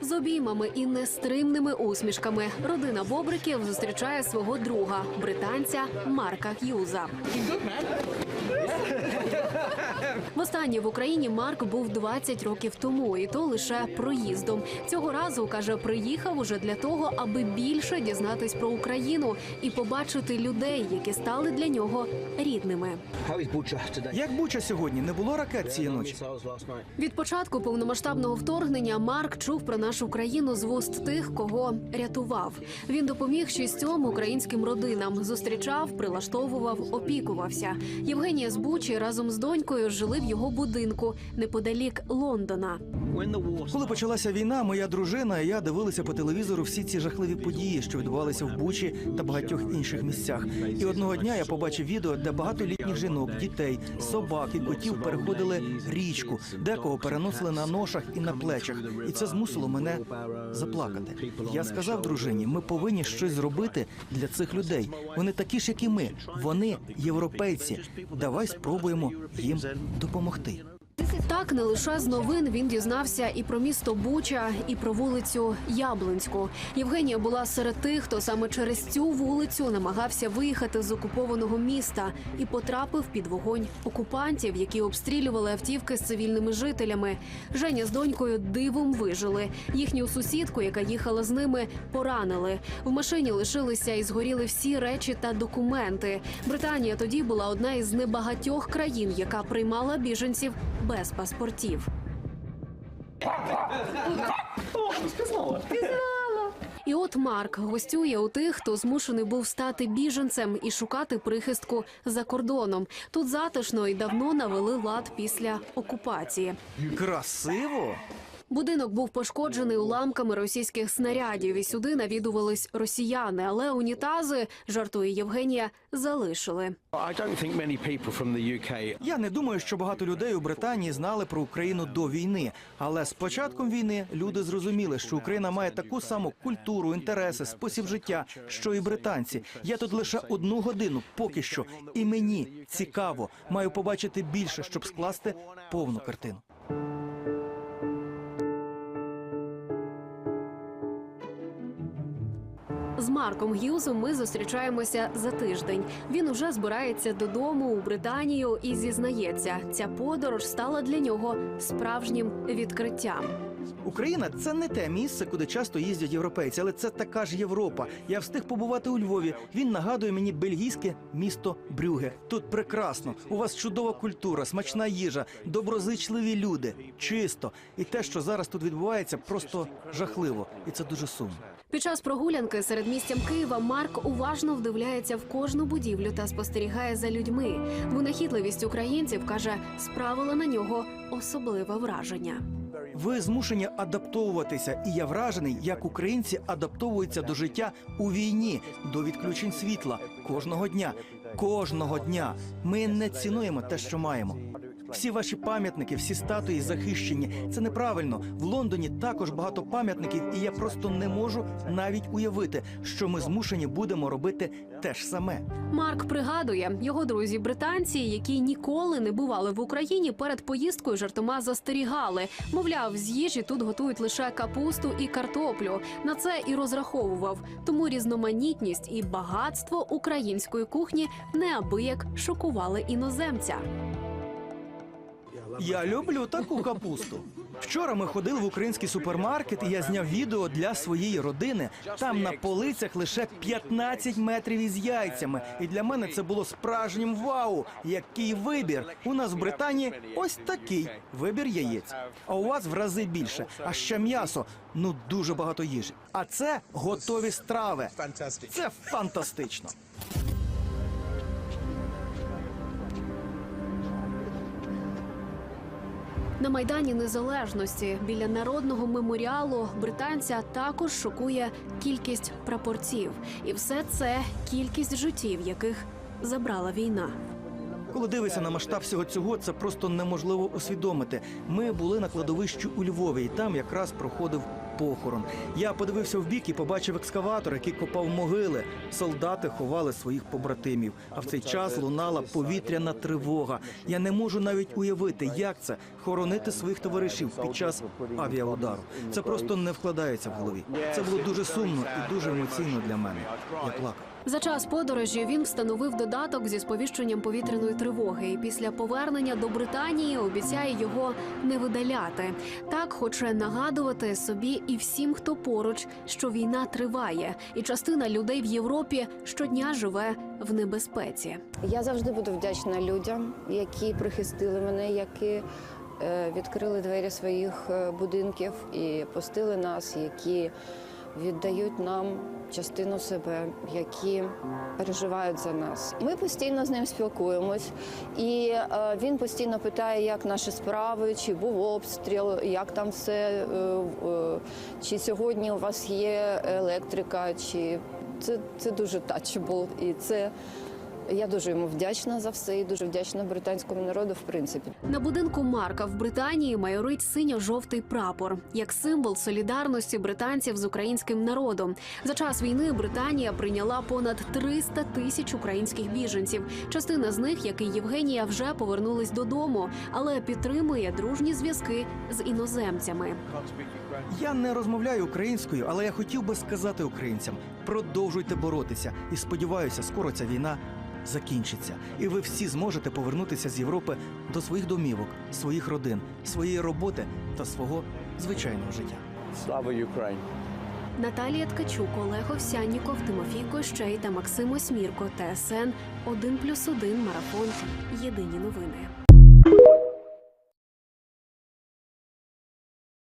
З обіймами і нестримними усмішками родина Бобриків зустрічає свого друга, британця Марка Х'юза. Востаннє в Україні Марк був 20 років тому, і то лише проїздом. Цього разу каже, приїхав уже для того, аби більше дізнатись про Україну і побачити людей, які стали для нього рідними. Як Буча сьогодні не було ракет цієї ночі? Від початку повномасштабного вторгнення Марк чув про нашу країну з вуст тих, кого рятував. Він допоміг шістьом українським родинам, зустрічав, прилаштовував, опікувався. Євгенія з Бучі разом з донькою жили в його будинку неподалік Лондона. Коли почалася війна, моя дружина і я дивилися по телевізору всі ці жахливі події, що відбувалися в Бучі та багатьох інших місцях. І одного дня я побачив відео, де багато літніх жінок, дітей, собак і котів переходили річку, декого переносили на ношах і на плечах. І це змусило мене заплакати. Я сказав дружині, ми повинні щось зробити для цих людей. Вони такі ж, як і ми. Вони європейці. Давай спробуємо їм допомогти. Так не лише з новин він дізнався і про місто Буча, і про вулицю Яблонську. Євгенія була серед тих, хто саме через цю вулицю намагався виїхати з окупованого міста і потрапив під вогонь окупантів, які обстрілювали автівки з цивільними жителями. Женя з донькою дивом вижили. Їхню сусідку, яка їхала з ними, поранили. В машині лишилися і згоріли всі речі та документи. Британія тоді була одна із небагатьох країн, яка приймала біженців без паспортів. І от Марк гостює у тих, хто змушений був стати біженцем і шукати прихистку за кордоном. Тут затишно і давно навели лад після окупації. Красиво. Будинок був пошкоджений уламками російських снарядів, і сюди навідувались росіяни. Але унітази, жартує Євгенія, залишили. Я не думаю, що багато людей у Британії знали про Україну до війни. Але з початком війни люди зрозуміли, що Україна має таку саму культуру, інтереси, спосіб життя, що і британці. Я тут лише одну годину, поки що, і мені цікаво. Маю побачити більше, щоб скласти повну картину. З Марком Г'юзом ми зустрічаємося за тиждень. Він уже збирається додому у Британію і зізнається, ця подорож стала для нього справжнім відкриттям. Україна це не те місце, куди часто їздять європейці, але це така ж Європа. Я встиг побувати у Львові. Він нагадує мені бельгійське місто Брюге. Тут прекрасно. У вас чудова культура, смачна їжа, доброзичливі люди, чисто. І те, що зараз тут відбувається, просто жахливо, і це дуже сумно. Під час прогулянки серед містям Києва Марк уважно вдивляється в кожну будівлю та спостерігає за людьми. Винахідливість українців каже, справила на нього особливе враження. Ви змушені адаптовуватися, і я вражений, як українці адаптовуються до життя у війні, до відключень світла кожного дня. Кожного дня ми не цінуємо те, що маємо. Всі ваші пам'ятники, всі статуї захищені. Це неправильно. В Лондоні також багато пам'ятників, і я просто не можу навіть уявити, що ми змушені будемо робити те ж саме. Марк пригадує, його друзі британці, які ніколи не бували в Україні, перед поїздкою жартома застерігали. Мовляв, з їжі тут готують лише капусту і картоплю. На це і розраховував. Тому різноманітність і багатство української кухні неабияк шокували іноземця. Я люблю таку капусту. Вчора ми ходили в український супермаркет, і я зняв відео для своєї родини. Там на полицях лише 15 метрів із яйцями. І для мене це було справжнім вау. Який вибір! У нас в Британії ось такий вибір яєць. А у вас в рази більше. А ще м'ясо ну дуже багато їжі. А це готові страви. Це фантастично. На майдані Незалежності біля народного меморіалу британця також шокує кількість прапорців, і все це кількість життів, яких забрала війна. Коли дивишся на масштаб всього цього, це просто неможливо усвідомити. Ми були на кладовищі у Львові, і там якраз проходив похорон. Я подивився в бік і побачив екскаватор, який копав могили. Солдати ховали своїх побратимів. А в цей час лунала повітряна тривога. Я не можу навіть уявити, як це хоронити своїх товаришів під час авіаудару. Це просто не вкладається в голові. Це було дуже сумно і дуже емоційно для мене. Я плакав. За час подорожі він встановив додаток зі сповіщенням повітряної тривоги. І після повернення до Британії обіцяє його не видаляти. Так хоче нагадувати собі і всім, хто поруч, що війна триває, і частина людей в Європі щодня живе в небезпеці. Я завжди буду вдячна людям, які прихистили мене, які е, відкрили двері своїх е, будинків і пустили нас, які віддають нам частину себе, які переживають за нас. Ми постійно з ним спілкуємось, і е, він постійно питає, як наші справи, чи був обстріл, як там все, е, е, чи сьогодні у вас є електрика, чи це, це дуже тачебл, і це. Я дуже йому вдячна за все і дуже вдячна британському народу, в принципі. На будинку Марка в Британії майорить синьо-жовтий прапор як символ солідарності британців з українським народом. За час війни Британія прийняла понад 300 тисяч українських біженців. Частина з них, як і Євгенія, вже повернулись додому, але підтримує дружні зв'язки з іноземцями. Я не розмовляю українською, але я хотів би сказати українцям: продовжуйте боротися і сподіваюся, скоро ця війна закінчиться, і ви всі зможете повернутися з Європи до своїх домівок, своїх родин, своєї роботи та свого звичайного життя. Slava Ukraine. Наталія Ткачук, Олег Овсянніков, Тимофій Кощей та Максим Осмірко. ТСН 1+,1 марафон. Єдині новини.